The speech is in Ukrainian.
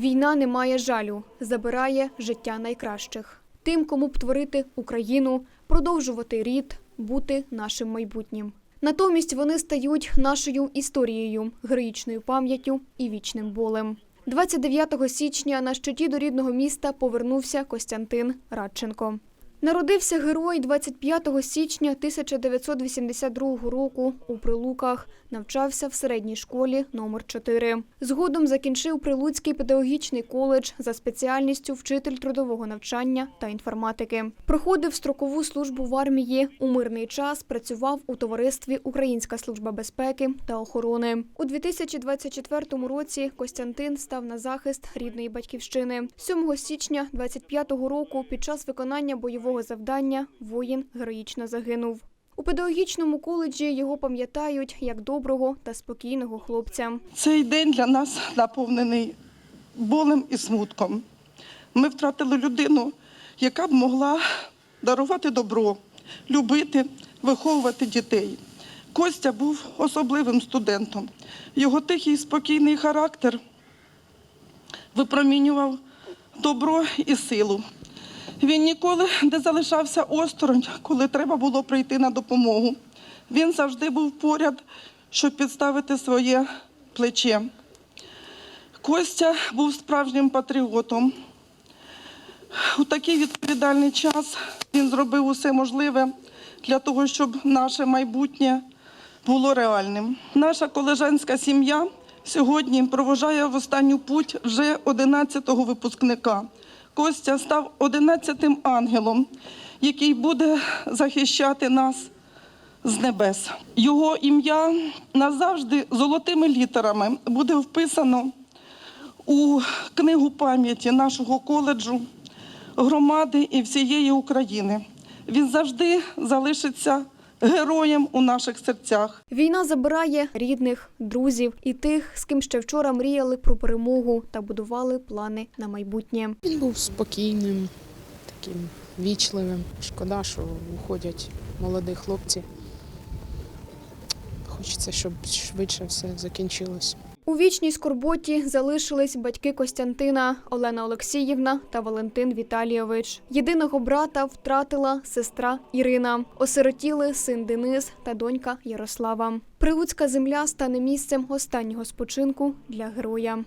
Війна не має жалю, забирає життя найкращих. Тим, кому б творити Україну, продовжувати рід, бути нашим майбутнім. Натомість вони стають нашою історією, героїчною пам'яттю і вічним болем. 29 січня на щиті до рідного міста повернувся Костянтин Радченко. Народився герой 25 січня 1982 року у Прилуках. Навчався в середній школі номер 4 Згодом закінчив Прилуцький педагогічний коледж за спеціальністю вчитель трудового навчання та інформатики. Проходив строкову службу в армії. У мирний час працював у товаристві Українська служба безпеки та охорони. У 2024 році Костянтин став на захист рідної батьківщини. 7 січня 25-го року під час виконання бойового завдання воїн героїчно загинув. У педагогічному коледжі його пам'ятають як доброго та спокійного хлопця. Цей день для нас наповнений болем і смутком. Ми втратили людину, яка б могла дарувати добро, любити, виховувати дітей. Костя був особливим студентом. Його тихий, спокійний характер випромінював добро і силу. Він ніколи не залишався осторонь, коли треба було прийти на допомогу. Він завжди був поряд, щоб підставити своє плече. Костя був справжнім патріотом. У такий відповідальний час він зробив усе можливе для того, щоб наше майбутнє було реальним. Наша колежанська сім'я сьогодні провожає в останню путь вже 11-го випускника. Костя став 11-тим ангелом, який буде захищати нас з небес. Його ім'я назавжди золотими літерами буде вписано у книгу пам'яті нашого коледжу, громади і всієї України. Він завжди залишиться героєм у наших серцях. Війна забирає рідних, друзів і тих, з ким ще вчора мріяли про перемогу та будували плани на майбутнє. Він був спокійним, таким вічливим. Шкода, що уходять молоді хлопці. Хочеться, щоб швидше все закінчилось. У вічній скорботі залишились батьки Костянтина Олена Олексіївна та Валентин Віталійович. Єдиного брата втратила сестра Ірина. Осиротіли син Денис та донька Ярослава. Прилуцька земля стане місцем останнього спочинку для героя.